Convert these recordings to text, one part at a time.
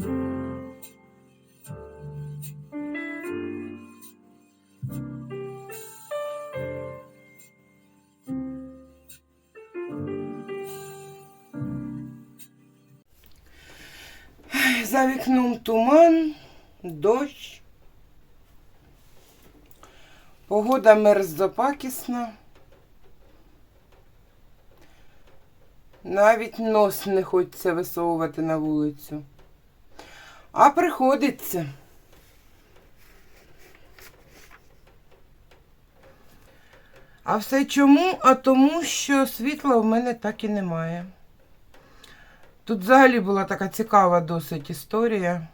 За вікном туман, дощ. Погода мерзопакісна. Навіть нос не хочеться висовувати на вулицю. А приходиться. А все чому? А тому, що світла в мене так і немає. Тут взагалі була така цікава досить історія.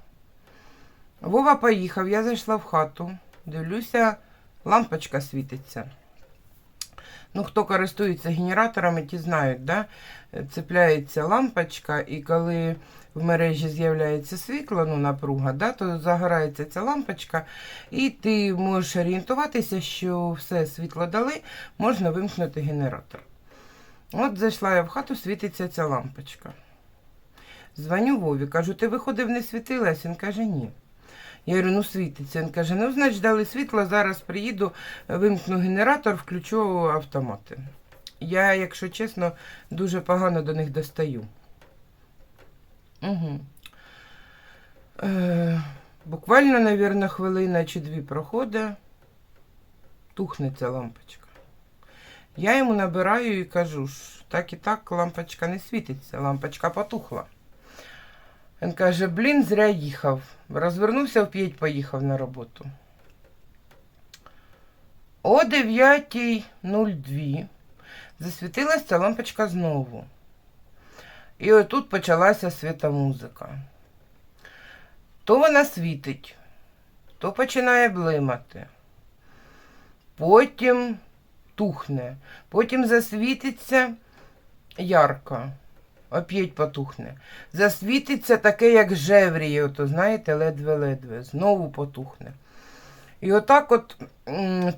Вова поїхав, я зайшла в хату, дивлюся, лампочка світиться. Ну, хто користується генераторами, ті знають, да? цепляється лампочка, і коли в мережі з'являється світло, ну, напруга, да, то загорається ця лампочка, і ти можеш орієнтуватися, що все світло дали, можна вимкнути генератор. От зайшла я в хату, світиться ця лампочка. Дзвоню Вові, кажу, ти виходив, не світилась? Він каже, ні. Я говорю, ну світиться. Він каже, ну, значить, дали світло, зараз приїду, вимкну генератор, включу автомати. Я, якщо чесно, дуже погано до них достаю. Угу. Е, буквально, мабуть, хвилина чи дві проходить, тухне ця лампочка. Я йому набираю і кажу, ж, так і так лампочка не світиться, лампочка потухла. Він каже, блін, зря їхав. Розвернувся в п'ять, поїхав на роботу. О 9.02 засвітилася ця лампочка знову. І отут почалася світомузика. То вона світить, то починає блимати. Потім тухне, потім засвітиться ярко. Оп'ять потухне. Засвітиться таке, як жевріє, ото, знаєте, ледве-ледве. Знову потухне. І отак от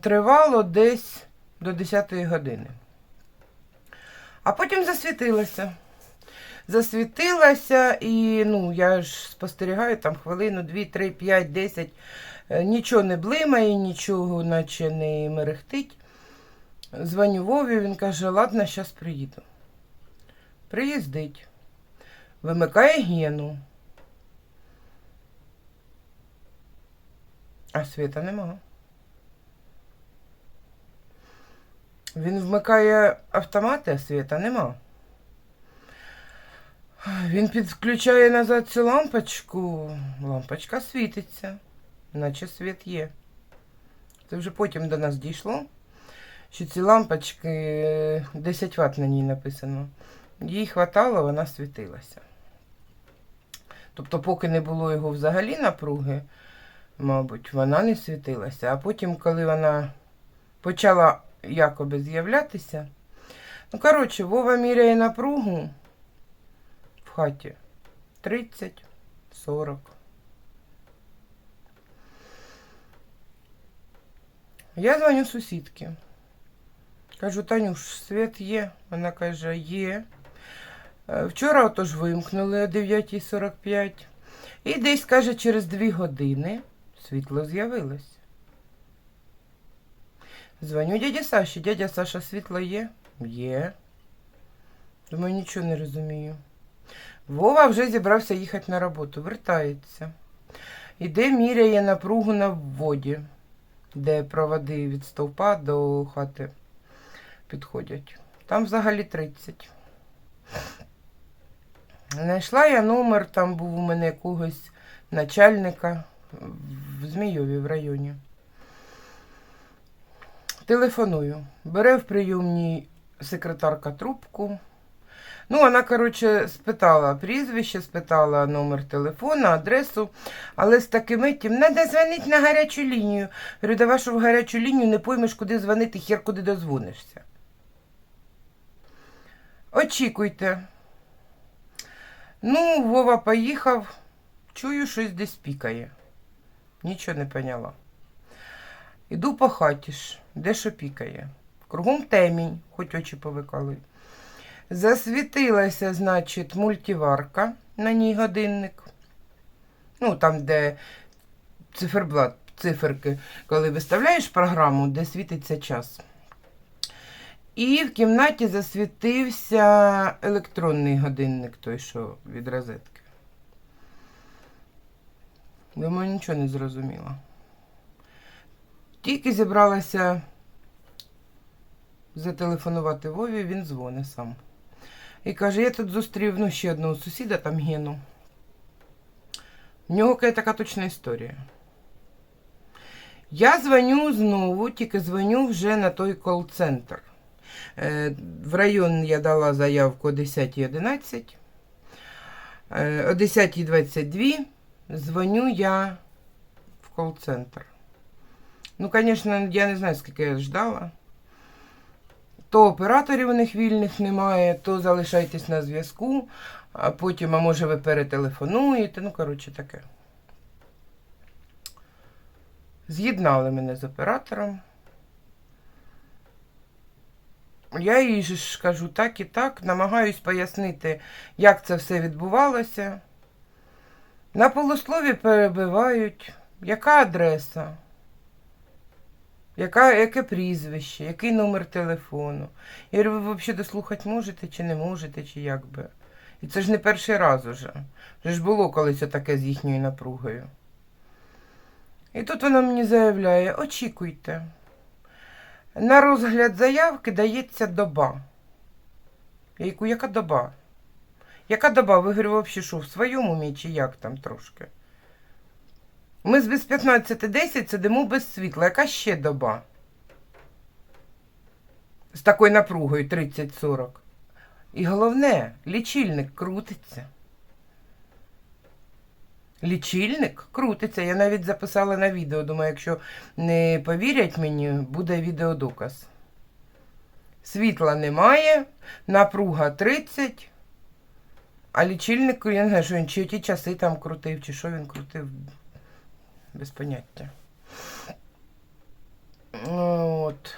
тривало десь до 10 години. А потім засвітилася. Засвітилася, і ну, я ж спостерігаю там хвилину, 2, 3, 5, 10. Е, Нічого не блимає, нічого наче не мерехтить. Дзвоню Вові, він каже, ладно, зараз приїду. Приїздить, вимикає гену. А світа нема. Він вмикає автомати, а світа нема. Він підключає назад цю лампочку. Лампочка світиться, наче світ є. Це вже потім до нас дійшло, що ці лампочки е, 10 Вт на ній написано. Їй хватало, вона світилася. Тобто, поки не було його взагалі напруги, мабуть, вона не світилася. А потім, коли вона почала якоби з'являтися, ну, коротше, Вова міряє напругу в хаті 30-40. Я дзвоню сусідки. Кажу, Танюш, світ є. Вона каже, є. Е, Вчора отож вимкнули о 9.45. І десь, каже, через 2 години світло з'явилось. Дзвоню дяді Саші. Дядя Саша, світло є? Є. Думаю, нічого не розумію. Вова вже зібрався їхати на роботу, вертається. Іде, міряє напругу на вводі, де проводи від стовпа до хати підходять. Там взагалі 30. Знайшла я номер, там був у мене якогось начальника в Змійові в районі. Телефоную. Бере в прийомній секретарка трубку. Ну, вона, коротше, спитала прізвище, спитала номер телефона, адресу, але з таким етім, треба дзвонити на гарячу лінію. Говорю, давай, що в гарячу лінію не поймеш, куди дзвонити, хер куди дозвонишся. Очікуйте. Ну, Вова поїхав, чую, щось десь пікає. Нічого не поняла. Іду по хаті ж, де що пікає. Кругом темінь, хоч очі повикали. Засвітилася, значить, мультиварка, на ній годинник. Ну, там, де циферблат, циферки, коли виставляєш програму, де світиться час. І в кімнаті засвітився електронний годинник, той, що від розетки. Думаю, нічого не зрозуміла. Тільки зібралася зателефонувати Вові, він дзвонить сам. І каже, я тут зустрів ну, ще одного сусіда, там Гену. В нього якась така точна історія. Я дзвоню знову, тільки дзвоню вже на той кол-центр. Е, В район я дала заявку о 10.11. Е, О 10.22 дзвоню я в кол-центр. Ну, звісно, я не знаю, скільки я ждала. То операторів у них вільних немає, то залишайтесь на зв'язку, а потім, а може, ви перетелефонуєте. Ну, коротше, таке. З'єднали мене з оператором. Я їй же ж кажу так і так, намагаюсь пояснити, як це все відбувалося. На полуслові перебивають, яка адреса, яка, яке прізвище, який номер телефону. Я говорю, ви взагалі дослухати можете чи не можете, чи як би. І це ж не перший раз уже. Вже ж було колись таке з їхньою напругою. І тут вона мені заявляє: очікуйте. На розгляд заявки дається доба. Я яку, яка доба? Яка доба? Ви говорю, взагалі що, в своєму умі чи як там трошки? Ми з без 15.10 сидимо без світла. Яка ще доба? З такою напругою 30-40. І головне, лічильник крутиться. Лічильник крутиться. Я навіть записала на відео. Думаю, якщо не повірять мені, буде відеодоказ. Світла немає, напруга 30, а лічильник, я не знаю, що він чи ті часи там крутив, чи що він крутив, без поняття. От.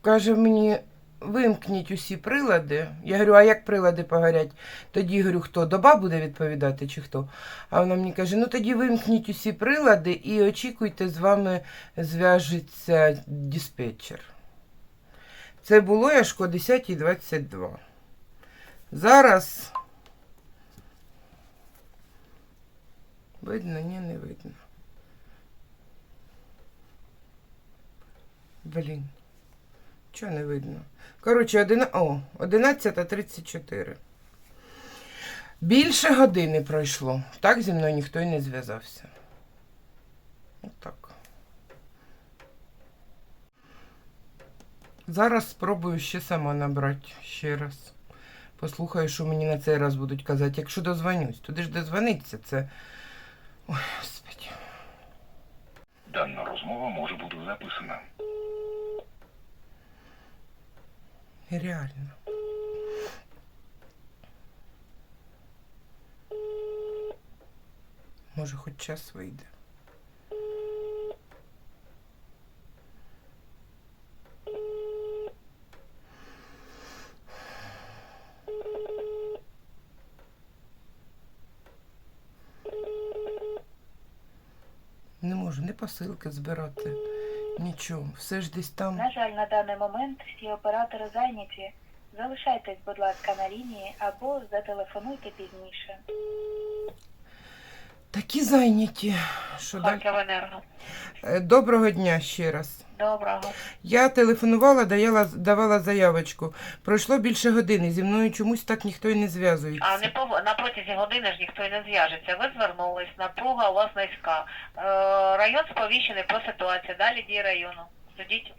Каже мені, вимкніть усі прилади. Я говорю, а як прилади погорять? Тоді говорю, хто доба буде відповідати чи хто? А вона мені каже: ну тоді вимкніть усі прилади і очікуйте, з вами зв'яжеться диспетчер. Це було аж о 10.22. Зараз. Видно, ні, не видно. Блін. Чого не видно? Коротше. О, 11.34. Більше години пройшло. Так зі мною ніхто й не зв'язався. Отак. Зараз спробую ще сама набрати ще раз. Послухаю, що мені на цей раз будуть казати. Якщо дозвонюсь, туди ж дозвониться, це. Ой, господи. Дана розмова може бути записана. Реально. Може, хоч час вийде. Не можу ні посилки збирати, нічого. Все ж десь там. На жаль, на даний момент всі оператори зайняті. Залишайтесь, будь ласка, на лінії або зателефонуйте пізніше. Такі зайняті. Що? Харківенерго. Е, Доброго дня ще раз. Доброго. Я телефонувала, даяла, давала заявочку. Пройшло більше години. Зі мною чомусь так ніхто і не зв'язується. А не пов... на протязі години ж ніхто й не зв'яжеться. Ви звернулись, напруга у вас низька. Е, район сповіщений про ситуацію. Далі дії району. Судіть.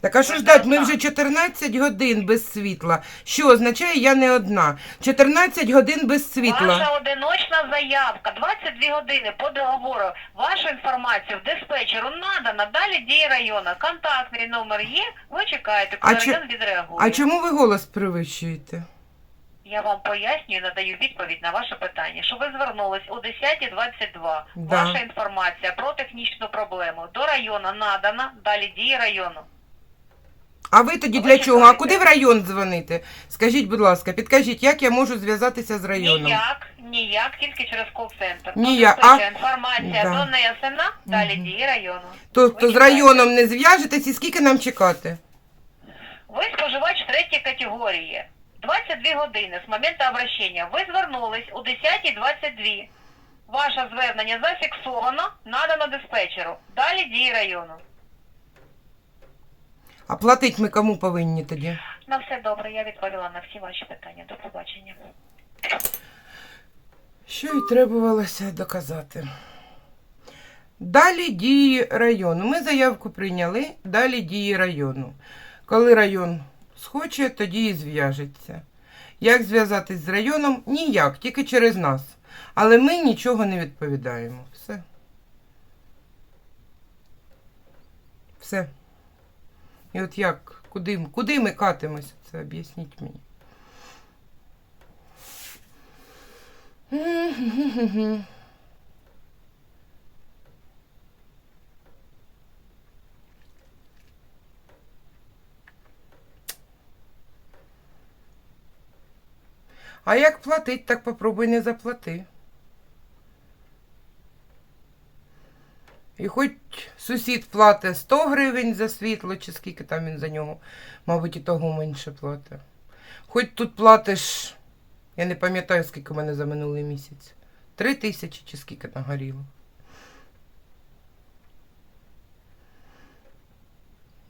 Так а що ждать? не Ми вже 14 годин без світла. Що означає, я не одна. 14 годин без світла. Ваша одиночна заявка, 22 години по договору. Вашу інформацію в диспетчеру надана. Далі дії району. Контактний номер є. Ви чекаєте, коли А чи- район відреагує. А чому ви голос привищуєте? Я вам пояснюю, надаю відповідь на ваше питання, що ви звернулись о 10.22. Да. Ваша інформація про технічну проблему до району надана, далі дії району. А ви тоді для чого? А куди в район дзвонити? Скажіть, будь ласка, підкажіть, як я можу зв'язатися з районом? Ніяк, ніяк, тільки через кол-центр. Ніяк, а- інформація Да. донесена, далі дії району. Тобто з районом не зв'яжетесь і скільки нам чекати? Ви споживач третьої категорії. 22 години з моменту обращення. Ви звернулись у 10.22. Ваше звернення зафіксовано, надано диспетчеру. Далі дії району. А платить ми кому повинні тоді? На все добре, я відповіла на всі ваші питання. До побачення. Що й требувалося доказати. Далі дії району. Ми заявку прийняли, далі дії району. Коли район схоче, тоді і зв'яжеться. Як зв'язатись з районом? Ніяк, тільки через нас. Але ми нічого не відповідаємо. Все. Все. І от як? Куди, куди ми катимося? Це об'ясніть мені. А як платить, так попробуй не заплати. І хоч сусід платить 100 гривень за світло, чи скільки там він за нього, мабуть, і того менше платить. Хоч тут платиш, я не пам'ятаю, скільки в мене за минулий місяць. Три тисячі чи скільки нагоріло.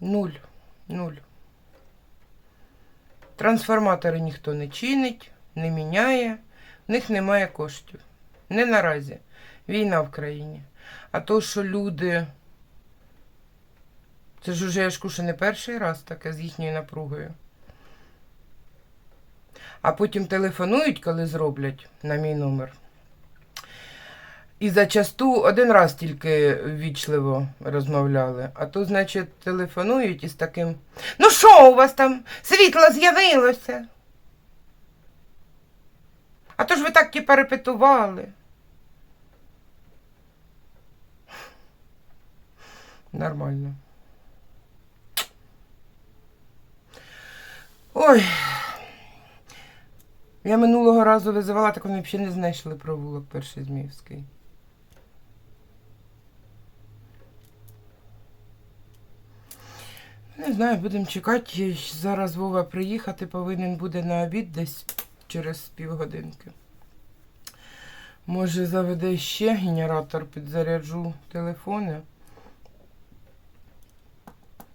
Нуль. Нуль. Трансформатори ніхто не чинить, не міняє, в них немає коштів. Не наразі. Війна в країні. А то, що люди. Це ж уже я ж кушу не перший раз таке з їхньою напругою. А потім телефонують, коли зроблять на мій номер. І зачасту один раз тільки ввічливо розмовляли. А то, значить, телефонують із таким. Ну що у вас там? Світло з'явилося? А то ж ви так типа репетували. Нормально. Ой. Я минулого разу визивала, так вони взагалі не знайшли провулок перший Зміївський. Не знаю, будемо чекати. Зараз Вова приїхати повинен буде на обід десь через півгодинки. Може, заведе ще генератор, підзаряджу телефони.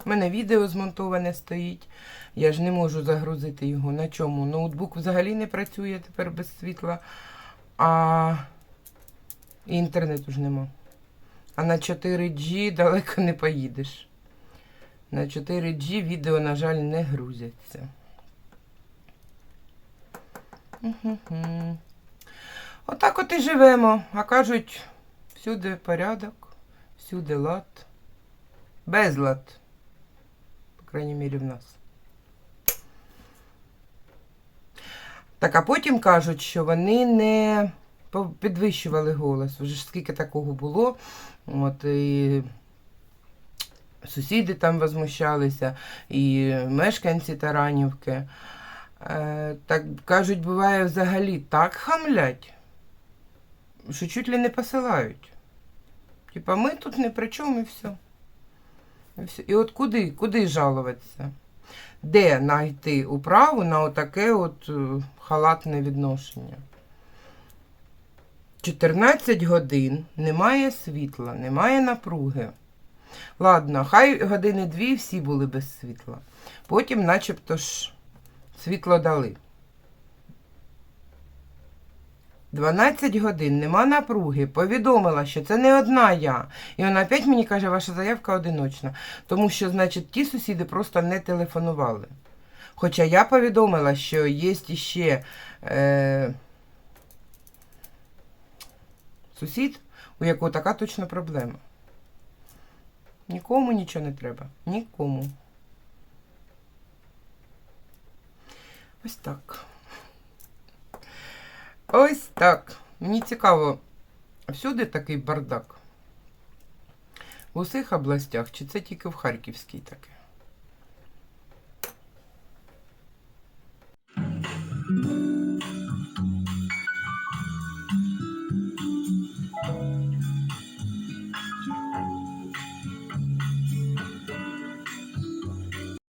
У мене відео змонтоване стоїть. Я ж не можу загрузити його. На чому? Ноутбук взагалі не працює тепер без світла, а і інтернету ж нема. А на 4G далеко не поїдеш. На 4G відео, на жаль, не грузяться. Мгм. Отак от і живемо. А кажуть, всюди порядок, всюди лад. Безлад. Крайній мірі в нас. Так, а потім кажуть, що вони не підвищували голос. Вже ж скільки такого було. От, і сусіди там возмущалися, і мешканці Таранівки. Е, так кажуть, буває взагалі так хамлять, що чуть ли не посилають. Типа, ми тут не при чому і все. І, от куди, куди жалуватися? Де знайти управу на отаке от е, халатне відношення? 14 годин немає світла, немає напруги. Ладно, хай години дві всі були без світла. Потім, начебто ж, світло дали. 12 годин нема напруги. Повідомила, що це не одна я. І вона опять мені каже, ваша заявка одиночна. Тому що, значить, ті сусіди просто не телефонували. Хоча я повідомила, що є іще е, сусід, у якого така точна проблема. Нікому нічого не треба. Нікому. Ось так. Ось так. Мені цікаво, всюди такий бардак. В усіх областях, чи це тільки в Харківській таке?